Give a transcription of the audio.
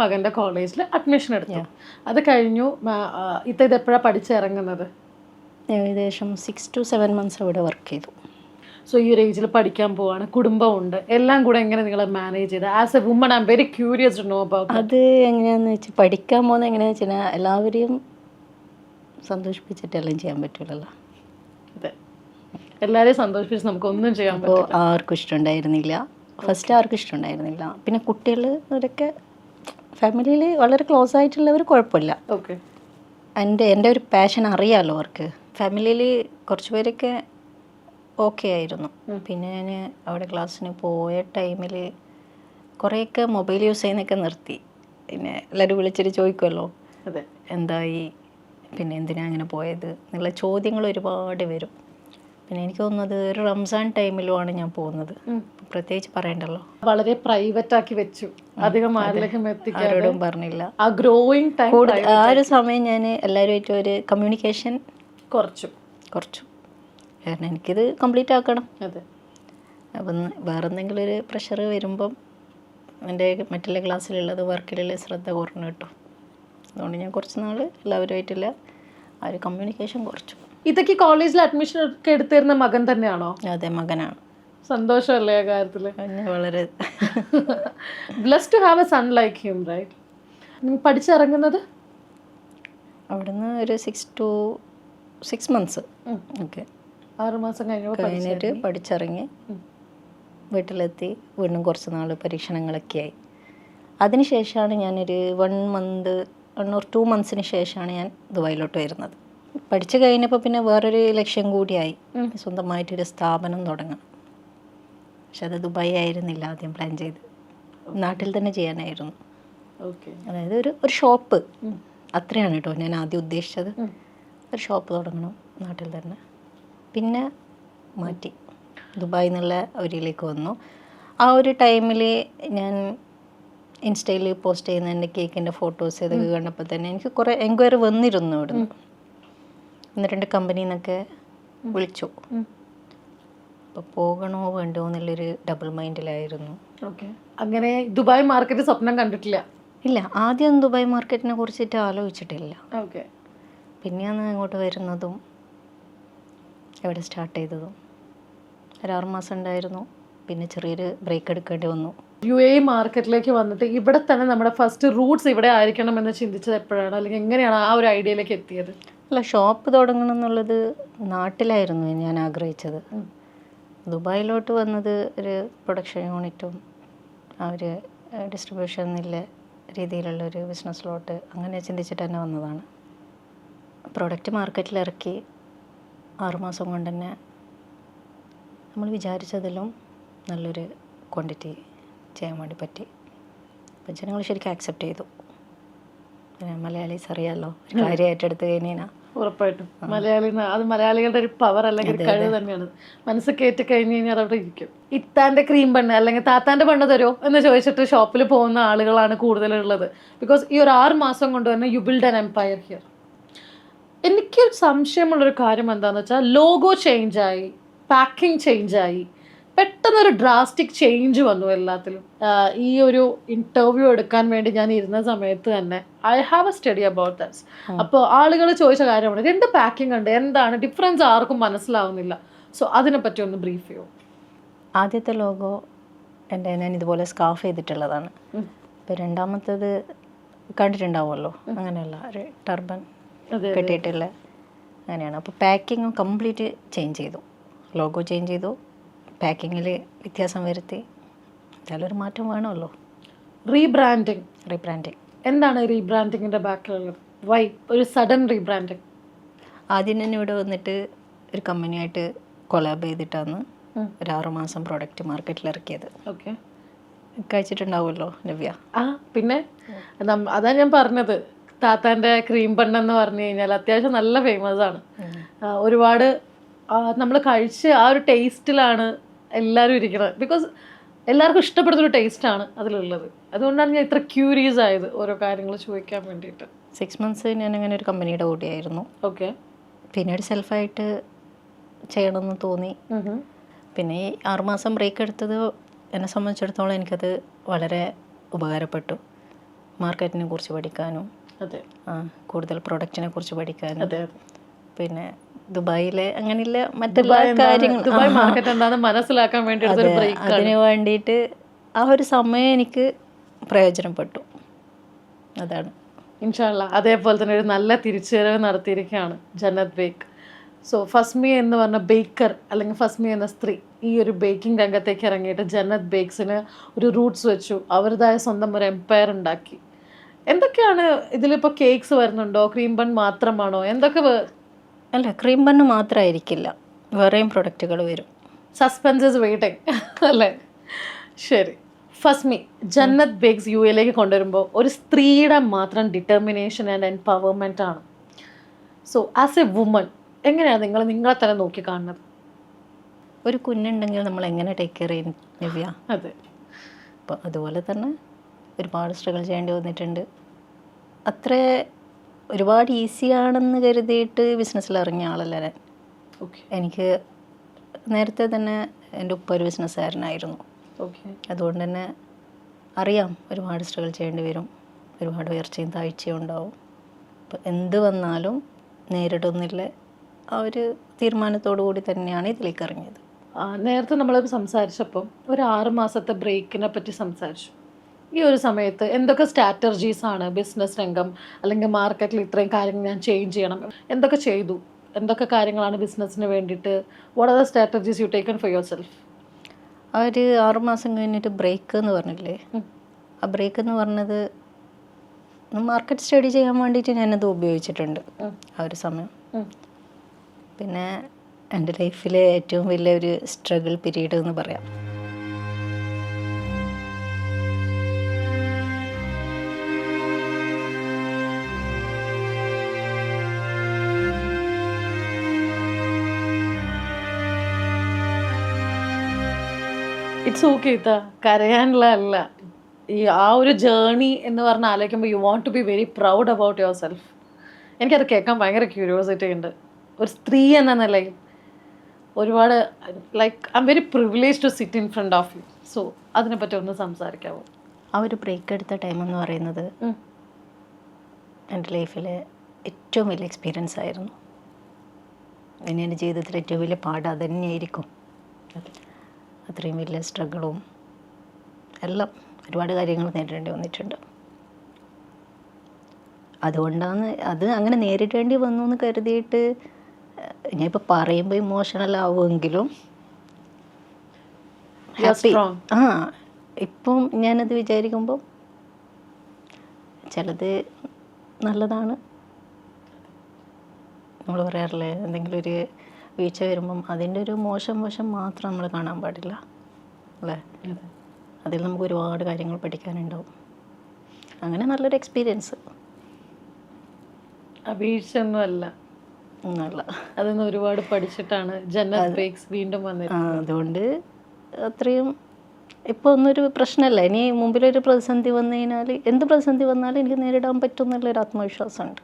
മകന്റെ കോളേജിൽ അഡ്മിഷൻ എടുത്തു. അത് കഴിഞ്ഞു ഇത്ത ഇത് എപ്പോഴാണ് പഠിച്ചിറങ്ങുന്നത്? ഏകദേശം സിക്സ് ടു സെവൻ മന്ത്സ് അവിടെ വർക്ക് ചെയ്തു. സോ ഈ ഒരു ഏജിൽ പഠിക്കാൻ പോവാണ് കുടുംബമുണ്ട്. എല്ലാം കൂടെ എങ്ങനെ നിങ്ങൾ മാനേജ് ചെയ്ത്? As a woman I am very curious to know about അത് എങ്ങനെയാന്ന് വെച്ചാൽ പഠിക്കാൻ പോകുന്നത് എങ്ങനെയാന്ന് വെച്ചാൽ എല്ലാവരെയും സന്തോഷിപ്പിച്ചിട്ടെല്ലാം ചെയ്യാൻ പറ്റില്ലല്ലോ അതെ. എല്ലാവരെയും സന്തോഷിപ്പിച്ച് നമുക്കൊന്നും ചെയ്യാൻ പറ്റും പറ്റില്ല. ആർക്കും ഇഷ്ടമുണ്ടായിരുന്നില്ല ഫസ്റ്റ് ആർക്കും ഇഷ്ടമുണ്ടായിരുന്നില്ല പിന്നെ കുട്ടികൾ അവരൊക്കെ ഫാമിലിയിൽ വളരെ ക്ലോസ് ആയിട്ടുള്ളവർ കുഴപ്പമില്ല. ഓക്കെ എന്റെ എന്റെ ഒരു പാഷൻ അറിയാമല്ലോ അവർക്ക്. ഫാമിലിയിൽ കുറച്ച് പേരൊക്കെ ഓക്കെ ആയിരുന്നു. പിന്നെ ഞാൻ അവിടെ ക്ലാസ്സിന് പോയ ടൈമിൽ കുറേയൊക്കെ മൊബൈൽ യൂസ് ചെയ്യുന്നൊക്കെ നിർത്തി. പിന്നെ എല്ലാവരും വിളിച്ചിട്ട് ചോദിക്കുമല്ലോ അതെ. എന്തായി? പിന്നെ എന്തിനാ അങ്ങനെ പോയത്? എന്നുള്ള ചോദ്യങ്ങൾ ഒരുപാട് വരും. പിന്നെ എനിക്ക് തോന്നുന്നത് ഒരു റംസാൻ ടൈമിലുമാണ് ഞാൻ പോകുന്നത്. പ്രത്യേകിച്ച് പറയണ്ടല്ലോ. വളരെ പ്രൈവറ്റ് ആക്കി വെച്ചു. അധികം ആരിലേക്കും ആരോടും പറഞ്ഞില്ല. ആ ഗ്രോയിങ് ടൈം ആ ഒരു സമയം ഞാൻ എല്ലാവരുമായിട്ട് ഒരു കമ്മ്യൂണിക്കേഷൻ കുറച്ചു. കുറച്ചു. കാരണം എനിക്കിത് കംപ്ലീറ്റ് ആക്കണം. അതെ. അപ്പം വേറെ എന്തെങ്കിലും ഒരു പ്രഷർ വരുമ്പം എന്റെ മറ്റുള്ള ക്ലാസ്സിലുള്ളത് വർക്കിലുള്ള ശ്രദ്ധ കുറഞ്ഞു കിട്ടും. അതുകൊണ്ട് ഞാൻ കുറച്ച് നാൾ എല്ലാവരുമായിട്ടുള്ള ആ ഒരു കമ്മ്യൂണിക്കേഷൻ കുറച്ചു. ഇതൊക്കെ കോളേജിൽ അഡ്മിഷൻ ഒക്കെ എടുത്തിരുന്ന മകൻ തന്നെയാണോ? അതെ മകനാണ്. സന്തോഷമല്ലേ ആ കാര്യത്തിൽ വളരെ bless to have a son like him right നിങ്ങൾ പഠിച്ചിറങ്ങുന്നത്? അവിടുന്ന് ഒരു six to six months. Okay. ആറ് മാസം കഴിഞ്ഞപ്പോൾ കഴിഞ്ഞിട്ട് പഠിച്ചിറങ്ങി. വീട്ടിലെത്തി. വീണ്ടും കുറച്ച് നാൾ പരീക്ഷണങ്ങളൊക്കെ ആയി. അതിനുശേഷമാണ് ഞാനൊരു one month one or two മന്ത്സിന് ശേഷമാണ് ഞാൻ ദുബായിലോട്ട് വരുന്നത്. പഠിച്ചു കഴിഞ്ഞപ്പോൾ പിന്നെ വേറൊരു ലക്ഷ്യം കൂടിയായി. സ്വന്തമായിട്ടൊരു സ്ഥാപനം തുടങ്ങണം. പക്ഷെ അത് ദുബായി ആയിരുന്നില്ല ആദ്യം പ്ലാൻ ചെയ്ത്. നാട്ടിൽ തന്നെ ചെയ്യാനായിരുന്നു. ഓക്കെ. അതായത് ഒരു ഒരു ഷോപ്പ്. അത്രയാണ് കേട്ടോ ഞാൻ ആദ്യം ഉദ്ദേശിച്ചത്. ഒരു ഷോപ്പ് തുടങ്ങണം നാട്ടിൽ തന്നെ. പിന്നെ മാറ്റി. ദുബായിൽ നിന്നുള്ള അവരിലേക്ക് വന്നു. ആ ഒരു ടൈമിൽ ഞാൻ ഇൻസ്റ്റയിൽ പോസ്റ്റ് ചെയ്യുന്ന എന്റെ കേക്കിന്റെ ഫോട്ടോസ് ഇതൊക്കെ കണ്ടപ്പോൾ തന്നെ എനിക്ക് കുറേ എൻക്വയറി വന്നിരുന്നു ഇവിടുന്ന്. ഒന്ന് രണ്ട് കമ്പനിയിൽ നിന്നൊക്കെ വിളിച്ചു. അപ്പോൾ പോകണോ വേണ്ടോ എന്നുള്ളൊരു ഡബിൾ മൈൻഡിലായിരുന്നു ഓക്കെ അങ്ങനെ ദുബായ് മാർക്കറ്റ് സ്വപ്നം കണ്ടിട്ടില്ല? ഇല്ല ആദ്യം ദുബായ് മാർക്കറ്റിനെ കുറിച്ചിട്ട് ആലോചിച്ചിട്ടില്ല. ഓക്കെ പിന്നെയാണ് ഇങ്ങോട്ട് വരുന്നതും ഇവിടെ സ്റ്റാർട്ട് ചെയ്തതും. ഒരാറ് മാസം ഉണ്ടായിരുന്നു. പിന്നെ ചെറിയൊരു ബ്രേക്ക് എടുക്കേണ്ടി വന്നു. യു എ മാർക്കറ്റിലേക്ക് വന്നിട്ട് ഇവിടെ തന്നെ നമ്മുടെ ഫസ്റ്റ് റൂട്ട്സ് ഇവിടെ ആയിരിക്കണം എന്ന് ചിന്തിച്ചത് എപ്പോഴാണ്? അല്ലെങ്കിൽ എങ്ങനെയാണ് ആ ഒരു ഐഡിയയിലേക്ക് എത്തിയത്? അല്ല ഷോപ്പ് തുടങ്ങണം എന്നുള്ളത് നാട്ടിലായിരുന്നു ഞാൻ ആഗ്രഹിച്ചത്. ദുബായിലോട്ട് വന്നത് ഒരു പ്രൊഡക്ഷൻ യൂണിറ്റും ആ ഒരു ഡിസ്ട്രിബ്യൂഷൻ എന്നുള്ള രീതിയിലുള്ള ഒരു ബിസിനസ്സിലോട്ട് അങ്ങനെ ചിന്തിച്ചിട്ട് തന്നെ വന്നതാണ്. പ്രോഡക്റ്റ് മാർക്കറ്റിൽ ഇറക്കി ആറുമാസം കൊണ്ട് തന്നെ നമ്മൾ വിചാരിച്ചതിലും നല്ലൊരു ക്വാണ്ടിറ്റി ചെയ്യാൻ വേണ്ടി പറ്റി. അപ്പം ജനങ്ങൾ ശരിക്കും ആക്സെപ്റ്റ് ചെയ്തു. മലയാളീസ് അറിയാമല്ലോ ഒരു കാര്യം ഏറ്റെടുത്ത് കഴിഞ്ഞാൽ ഉറപ്പായിട്ടും. മലയാളി അത് മലയാളികളുടെ ഒരു പവർ അല്ലെങ്കിൽ ഒരു കഴിവ് തന്നെയാണ്. മനസ്സ് കയറ്റി കഴിഞ്ഞ് കഴിഞ്ഞാൽ അവിടെ ഇരിക്കും. ഇത്താന്റെ ക്രീം ബണ്ണ് അല്ലെങ്കിൽ താത്താന്റെ ബണ്ണ് തരുമോ എന്ന് ചോദിച്ചിട്ട് ഷോപ്പിൽ പോകുന്ന ആളുകളാണ് കൂടുതലുള്ളത്. ബിക്കോസ് ഈ ഒരു ആറ് മാസം കൊണ്ട് തന്നെ you build an empire here എനിക്ക് സംശയമുള്ളൊരു കാര്യം എന്താണെന്ന് വെച്ചാൽ ലോഗോ ചേഞ്ച് ആയി പാക്കിംഗ് ചേഞ്ച് ആയി. പെട്ടെന്നൊരു ഡ്രാസ്റ്റിക് ചേഞ്ച് വന്നു എല്ലാത്തിലും. ഈ ഒരു ഇന്റർവ്യൂ എടുക്കാൻ വേണ്ടി ഞാൻ ഇരുന്ന സമയത്ത് തന്നെ I have a study about that's അപ്പോൾ ആളുകൾ ചോദിച്ച കാര്യമാണ് രണ്ട് പാക്കിംഗ് ഉണ്ട് എന്താണ്? ഡിഫറൻസ് ആർക്കും മനസ്സിലാവുന്നില്ല. സോ അതിനെപ്പറ്റി ഒന്ന് ബ്രീഫ് ചെയ്യൂ. ആദ്യത്തെ ലോഗോ എന്റെ ഞാൻ ഇതുപോലെ സ്കാഫ് ചെയ്തിട്ടുള്ളതാണ്. ഉം. ഇപ്പോൾ രണ്ടാമത്തേത് കണ്ടിട്ടുണ്ടാവുമല്ലോ അങ്ങനെയല്ല ഒരു ടർബൻ കെട്ടിയിട്ടുള്ള അങ്ങനെയാണ്. അപ്പോൾ പാക്കിങ് കംപ്ലീറ്റ് ചേഞ്ച് ചെയ്തു. ലോഗോ ചേഞ്ച് ചെയ്തു. പാക്കിങ്ങിൽ വ്യത്യാസം വരുത്തി. എന്തായാലും ഒരു മാറ്റം വേണമല്ലോ. റീബ്രാൻഡിങ് റീബ്രാൻഡിങ് എന്താണ് റീബ്രാൻഡിങ്ങിന്റെ ബാക്കിലുള്ളത് വൈ ഒരു സഡൻ റീബ്രാൻഡിങ് ആദ്യം തന്നെ ഇവിടെ വന്നിട്ട് ഒരു കമ്പനിയായിട്ട് കൊലാബ് ചെയ്തിട്ടാണ് ഒരു ആറുമാസം പ്രോഡക്റ്റ് മാർക്കറ്റിൽ ഇറക്കിയത്. ഓക്കെ കഴിച്ചിട്ടുണ്ടാവുമല്ലോ നവ്യ ആ പിന്നെ? അതാണ് അതാ ഞാൻ പറഞ്ഞത്. താത്താന്റെ ക്രീം ബണ്ണെന്ന് പറഞ്ഞു കഴിഞ്ഞാൽ അത്യാവശ്യം നല്ല ഫേമസ് ആണ്. ഒരുപാട് നമ്മൾ കഴിച്ച് ആ ഒരു ടേസ്റ്റിലാണ് എല്ലാവരും ഇരിക്കുന്നത് ബിക്കോസ് എല്ലാവർക്കും ഇഷ്ടപ്പെടുന്നൊരു ടേസ്റ്റാണ് അതിലുള്ളത്. അതുകൊണ്ടാണ് ഞാൻ ഇത്ര ക്യൂരിയസ് ആയത് ഓരോ കാര്യങ്ങൾ ചോദിക്കാൻ വേണ്ടിയിട്ട്. സിക്സ് മന്ത്സ് ഞാൻ അങ്ങനെ ഒരു കമ്പനിയുടെ കൂടിയായിരുന്നു ഓക്കെ പിന്നീട് സെൽഫായിട്ട് ചെയ്യണമെന്ന് തോന്നി. പിന്നെ ഈ ആറുമാസം ബ്രേക്ക് എടുത്തത് എന്നെ സംബന്ധിച്ചിടത്തോളം എനിക്കത് വളരെ ഉപകാരപ്പെട്ടു. മാർക്കറ്റിനെ കുറിച്ച് പഠിക്കാനും അതെ. ആ, കൂടുതൽ പ്രൊഡക്റ്റിനെ കുറിച്ച് പഠിക്കാനും. പിന്നെ ദുബായിലെ അങ്ങനെയുള്ള മറ്റെല്ലാ? കാര്യങ്ങൾ. ദുബായ് മാർക്കറ്റ് എന്താണെന്ന് മനസ്സിലാക്കാൻ വേണ്ടി അതിന് വേണ്ടിയിട്ട് ആ ഒരു സമയം എനിക്ക് പ്രയോജനപ്പെട്ടു. അതാണ്. ഇൻഷാല്ല അതേപോലെ തന്നെ ഒരു നല്ല തിരിച്ചുവരവ് നടത്തിയിരിക്കുകയാണ് ജന്നത് ബേക്ക്. സോ ഫസ്മി എന്ന് പറഞ്ഞ ബേക്കർ അല്ലെങ്കിൽ ഫസ്മി എന്ന സ്ത്രീ ഈ ഒരു ബേക്കിംഗ് രംഗത്തേക്ക് ഇറങ്ങിയിട്ട് ജന്നത് ബേക്സിന് ഒരു റൂട്ട്സ് വെച്ചു. അവരുടേതായ സ്വന്തം ഒരു എംപയർ ഉണ്ടാക്കി. എന്തൊക്കെയാണ് ഇതിലിപ്പോൾ കേക്ക്സ് വരുന്നുണ്ടോ? ക്രീം ബൺ മാത്രമാണോ? എന്തൊക്കെ അല്ല ക്രീം ബണ്ണ് മാത്രമായിരിക്കില്ല വേറെയും പ്രൊഡക്റ്റുകൾ വരും. സസ്പെൻസസ് വെയിറ്റിംഗ് അല്ലേ? ശരി. ഫസ്മി ജന്നത് ബേഗ്സ് യു എയിലേക്ക് കൊണ്ടുവരുമ്പോൾ ഒരു സ്ത്രീയുടെ മാത്രം ഡിറ്റർമിനേഷൻ ആൻഡ് എംപവർമെന്റ് ആണ്. സോ ആസ് എ വുമൺ എങ്ങനെയാണ് നിങ്ങൾ നിങ്ങളെ തന്നെ നോക്കി കാണുന്നത്? ഒരു കുഞ്ഞുണ്ടെങ്കിൽ നമ്മൾ എങ്ങനെ ടേക്ക് കെയർ ചെയ്യും നവ്യ അതെ. അപ്പോൾ അതുപോലെ തന്നെ ഒരുപാട് സ്ട്രഗിൾ ചെയ്യേണ്ടി വന്നിട്ടുണ്ട്. അത്ര ഒരുപാട് ഈസി ആണെന്ന് കരുതിയിട്ട് ബിസിനസ്സിൽ ഇറങ്ങിയ ആളല്ല ഞാൻ. ഓക്കെ എനിക്ക് നേരത്തെ തന്നെ എന്റെ ഉപ്പ ഒരു ബിസിനസ്സുകാരനായിരുന്നു ഓക്കെ അതുകൊണ്ട് തന്നെ അറിയാം ഒരുപാട് സ്ട്രഗിൾ ചെയ്യേണ്ടി വരും. ഒരുപാട് ഉയർച്ചയും താഴ്ചയും ഉണ്ടാവും. അപ്പോൾ എന്ത് വന്നാലും നേരിടുന്നില്ല. ആ ഒരു തീരുമാനത്തോടു കൂടി തന്നെയാണ് ഇതിലേക്ക് ഇറങ്ങിയത്. നേരത്തെ നമ്മൾ സംസാരിച്ചപ്പം ഒരു ആറ് മാസത്തെ ബ്രേക്കിനെ പറ്റി സംസാരിച്ചു. ഈ ഒരു സമയത്ത് എന്തൊക്കെ സ്ട്രാറ്റജീസ് ആണ് ബിസിനസ് രംഗം അല്ലെങ്കിൽ മാർക്കറ്റിൽ ഇത്രയും കാര്യങ്ങൾ ഞാൻ ചേഞ്ച് ചെയ്യണം? എന്തൊക്കെ ചെയ്തു? എന്തൊക്കെ കാര്യങ്ങളാണ് ബിസിനസ്സിന് വേണ്ടിയിട്ട്? What are the strategies you taken for yourself ആ ഒരു ആറുമാസം കഴിഞ്ഞിട്ട് ബ്രേക്ക് എന്ന് പറഞ്ഞില്ലേ? ആ ബ്രേക്ക് എന്ന് പറഞ്ഞത് മാർക്കറ്റ് സ്റ്റഡി ചെയ്യാൻ വേണ്ടിയിട്ട് ഞാനത് ഉപയോഗിച്ചിട്ടുണ്ട് ആ ഒരു സമയം. പിന്നെ എന്റെ ലൈഫിലെ ഏറ്റവും വലിയ ഒരു സ്ട്രഗിൾ പീരീഡ് എന്ന് പറയാം. ഇറ്റ്സ് ഓക്കെ ഇത്ത കരയാനുള്ള അല്ല. ഈ ആ ഒരു ജേണി എന്ന് പറഞ്ഞ് ആലോചിക്കുമ്പോൾ you want to be very proud about yourself എനിക്കത് കേൾക്കാൻ ഭയങ്കര ക്യൂരിയോസിറ്റി ഉണ്ട്. ഒരു സ്ത്രീ എന്ന നിലയിൽ ഒരുപാട് like I am very privilege to sit in front of you so അതിനെപ്പറ്റി ഒന്ന് സംസാരിക്കാമോ ആ ഒരു ബ്രേക്ക് എടുത്ത ടൈം എന്ന് പറയുന്നത് എന്റെ ലൈഫിലെ ഏറ്റവും വലിയ എക്സ്പീരിയൻസ് ആയിരുന്നു. ഇനി എന്റെ ജീവിതത്തിലെ ഏറ്റവും വലിയ പാട് അത് തന്നെയായിരിക്കും. അത്രയും വലിയ സ്ട്രഗിളും എല്ലാം ഒരുപാട് കാര്യങ്ങൾ നേരിടേണ്ടി വന്നിട്ടുണ്ട്. അതുകൊണ്ടാണ് അത് അങ്ങനെ നേരിടേണ്ടി വന്നു എന്ന് കരുതിയിട്ട് ഞാൻ ഇപ്പോൾ പറയുമ്പോൾ ഇമോഷണൽ ആവുമെങ്കിലും ഹാപ്പി. ആ ഇപ്പം ഞാനത് വിചാരിക്കുമ്പോൾ ചിലത് നല്ലതാണ്. നമ്മൾ പറയാറില്ലേ എന്തെങ്കിലും ഒരു വീഴ്ച വരുമ്പം അതിന്റെ ഒരു മോശം വശം മാത്രം നമ്മൾ കാണാൻ പാടില്ല അല്ലേ? അതിൽ നമുക്ക് ഒരുപാട് കാര്യങ്ങൾ പഠിക്കാനുണ്ടാവും. അങ്ങനെ നല്ലൊരു എക്സ്പീരിയൻസ് വീഴ്ച ഒന്നുമല്ല നല്ല ഒരുപാട് പഠിച്ചിട്ടാണ് വീണ്ടും വന്നത് അതുകൊണ്ട് അത്രയും ഇപ്പോൾ ഒന്നൊരു പ്രശ്നമല്ല ഇനി മുമ്പിലൊരു പ്രതിസന്ധി വന്നു കഴിഞ്ഞാൽ എന്ത് പ്രതിസന്ധി വന്നാലും എനിക്ക് നേരിടാൻ പറ്റും എന്നുള്ളൊരു ആത്മവിശ്വാസമുണ്ട്.